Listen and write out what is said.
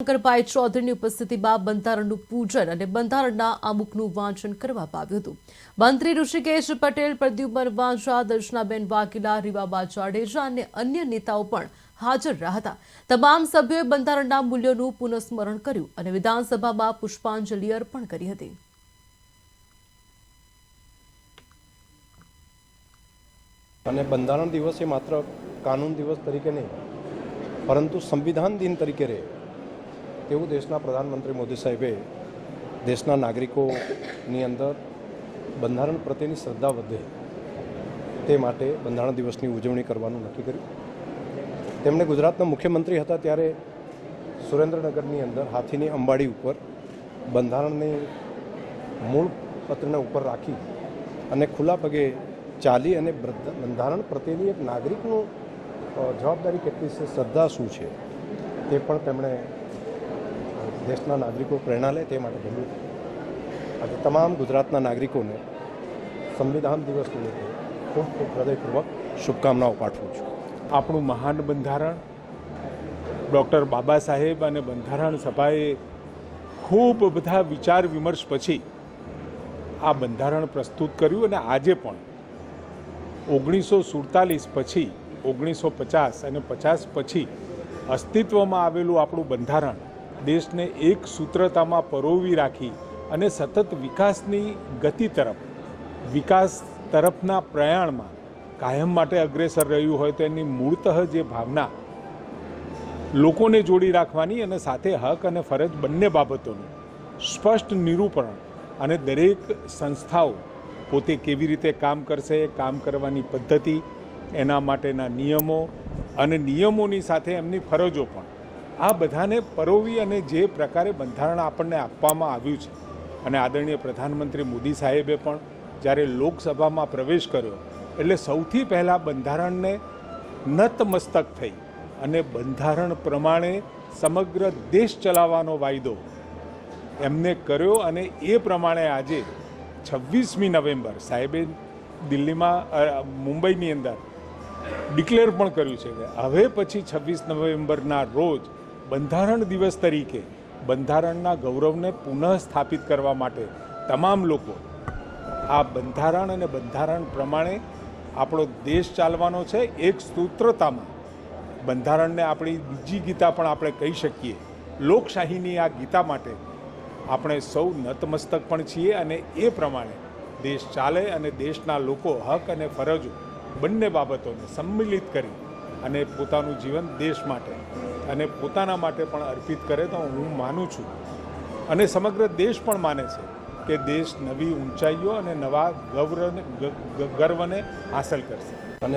શંકરભાઈ ચૌધરીની ઉપસ્થિતિમાં બંધારણનું પૂજન અને બંધારણના અમુકનું વાંચન કરવામાં આવ્યું હતું. મંત્રી ઋષિકેશ પટેલ, પ્રદ્યુમન વાંઝા, દર્શનાબેન વાઘેલા, રીવાબા જાડેજા અને અન્ય નેતાઓ પણ હાજર રહ્યા હતા. તમામ સભ્યોએ બંધારણના મૂલ્યોનું પુનઃસ્મરણ કર્યું અને વિધાનસભામાં પુષ્પાંજલિ અર્પણ કરી હતી. અને બંધારણ દિવસ એ માત્ર કાનૂન દિવસ તરીકે નહીં, પરંતુ સંવિધાન દિન તરીકે રહે. તેવું દેશના પ્રધાનમંત્રી મોદી સાહેબે દેશના નાગરિકોની અંદર બંધારણ પ્રત્યેની શ્રદ્ધા વધે તે માટે બંધારણ દિવસની ઉજવણી કરવાનું નક્કી કર્યું. તેમણે ગુજરાતના મુખ્યમંત્રી હતા ત્યારે સુરેન્દ્રનગરની અંદર હાથીની અંબાડી ઉપર બંધારણની મૂળ પત્રને ઉપર રાખી અને ખુલ્લા પગે ચાલી અને બંધારણ પ્રત્યેની એક નાગરિકનું જવાબદારી કેટલી છે, શ્રદ્ધા શું છે તે પણ તેમણે દેશના નાગરિકો પ્રેરણા લે તે માટે બન્યું આજે તમામ ગુજરાતના નાગરિકોને સંવિધાન દિવસ નિમિત્તે ખૂબ ખૂબ હૃદયપૂર્વક શુભકામનાઓ પાઠવું છું. આપણું મહાન બંધારણ ડૉક્ટર બાબા સાહેબ અને બંધારણ સભાએ ખૂબ બધા વિચાર વિમર્શ પછી આ બંધારણ પ્રસ્તુત કર્યું અને આજે પણ ઓગણીસો સુડતાલીસ પછી, ઓગણીસો પચાસ અને પચાસ પછી અસ્તિત્વમાં આવેલું આપણું બંધારણ દેશને એક સૂત્રતામાં પરોવી રાખી અને સતત વિકાસની ગતિ તરફ, વિકાસ તરફના પ્રયાણમાં કાયમ માટે અગ્રેસર રહ્યું હોય તો એની મૂળતઃ જે ભાવના લોકોને જોડી રાખવાની અને સાથે હક અને ફરજ બંને બાબતોનું સ્પષ્ટ નિરૂપણ અને દરેક સંસ્થાઓ પોતે કેવી રીતે કામ કરશે, કામ કરવાની પદ્ધતિ, એના માટેના નિયમો અને નિયમોની સાથે એમની ફરજો પણ આ બધાને પરોવી અને જે પ્રકારે બંધારણ આપણને આપવામાં આવ્યું છે. અને આદરણીય પ્રધાનમંત્રી મોદી સાહેબે પણ જ્યારે લોકસભામાં પ્રવેશ કર્યો, એટલે સૌથી પહેલાં બંધારણને નતમસ્તક થઈ અને બંધારણ પ્રમાણે સમગ્ર દેશ ચલાવવાનો વાયદો એમને કર્યો અને એ પ્રમાણે આજે છવ્વીસમી નવેમ્બર સાહેબે દિલ્હીમાં મુંબઈની અંદર ડિક્લેર પણ કર્યું છે કે હવે પછી છવ્વીસ નવેમ્બરના રોજ બંધારણ દિવસ તરીકે બંધારણના ગૌરવને પુનઃ સ્થાપિત કરવા માટે તમામ લોકો આ બંધારણ અને બંધારણ પ્રમાણે આપણો દેશ ચાલવાનો છે. એક સૂત્રતામાં બંધારણને આપણી બીજી ગીતા પણ આપણે કહી શકીએ. લોકશાહીની આ ગીતા માટે આપણે સૌ નતમસ્તક પણ છીએ અને એ પ્રમાણે દેશ ચાલે અને દેશના લોકો હક અને ફરજો બંને બાબતોને સંમિલિત કરી અને પોતાનું જીવન દેશ માટે અને પોતાના માટે પણ અર્પિત કરે તો હું માનું છું. અને સમગ્ર દેશ પણ માને છે કે દેશ નવી ઊંચાઈઓ અને નવા ગૌરવને, ગ- ગ- ગર્વને હાંસલ કરશે. અને